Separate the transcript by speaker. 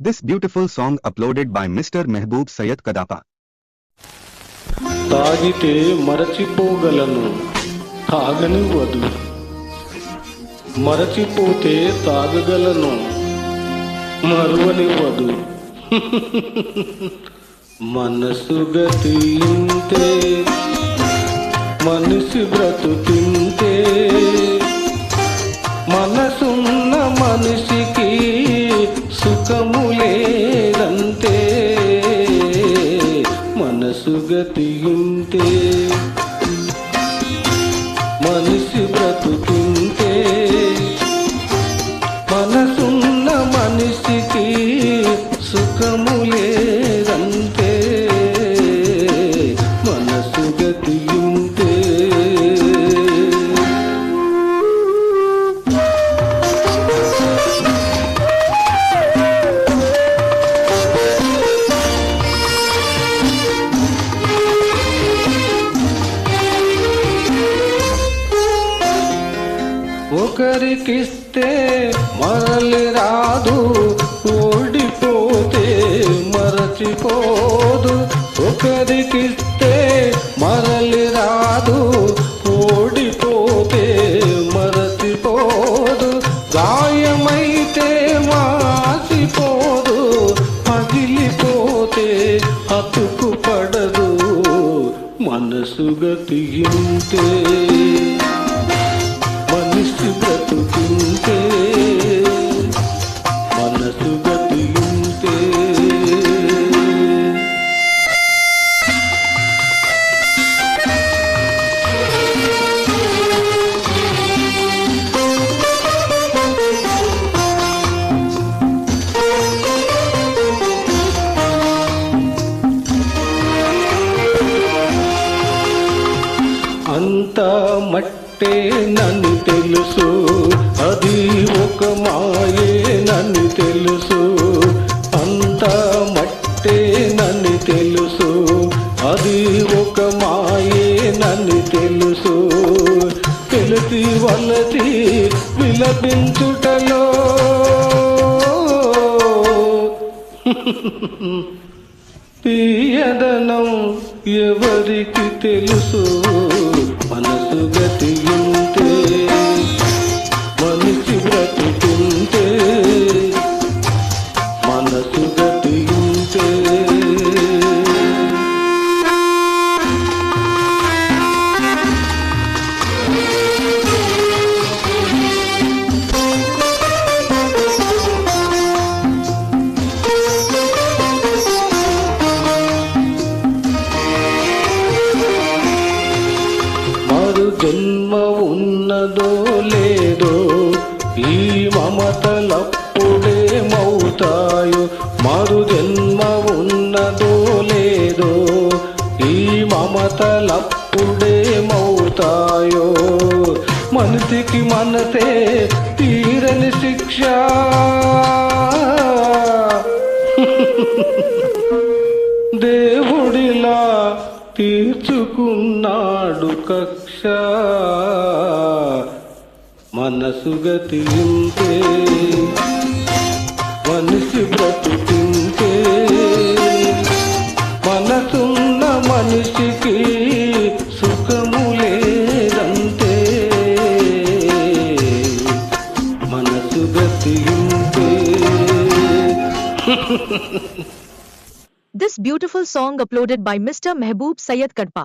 Speaker 1: This beautiful song uploaded by Mr. Mehboob Sayed Kadapa.
Speaker 2: తాగితే మరచిపోగలను తాగనివ్వదు మరచిపోతే తాగగలను మరువనివ్వదు మనసు గతింతే మనిషి బ్రతుకింతే మనసు గతింతే మనిషి బ్రతుకుంటే మనసున్న మనిషికి సుఖము లేదంత ఒకరికిస్తే మరలి రాదు ఓడిపోతే మరచిపోదు. ఒకరికిస్తే మరలి రాదు ఓడిపోతే మరచిపోదు. గాయమైతే మాసిపోదు పగిలిపోతే అతుకు పడదు మనసు గతింతే మట్టే నన్ను తెలుసు. అది ఒక మాయే నన్ను తెలుసు. అంత మట్టే నన్ను తెలుసు. అది ఒక మాయే నన్ను తెలుసు. తెలిసి వలసి విలపించుటలో. తీయదనం ఎవరికి తెలుసు? మనసు జన్మ ఉన్నదో లేదో ఈ మమతలప్పుడే మౌతాయో మరు జన్మ ఉన్నదో లేదో ఈ మమతలప్పుడే మౌతాయో. మనసికి మనసే తీరని శిక్ష ఉన్నాడు కక్ష మనసుగతి గతింతే మనిషి బ్రతుకుంటే మనసున్న మనిషికి సుఖము లేదంతే మనసు గతింతే
Speaker 3: This beautiful song uploaded by Mr. Mehboob Sayed Kadpa.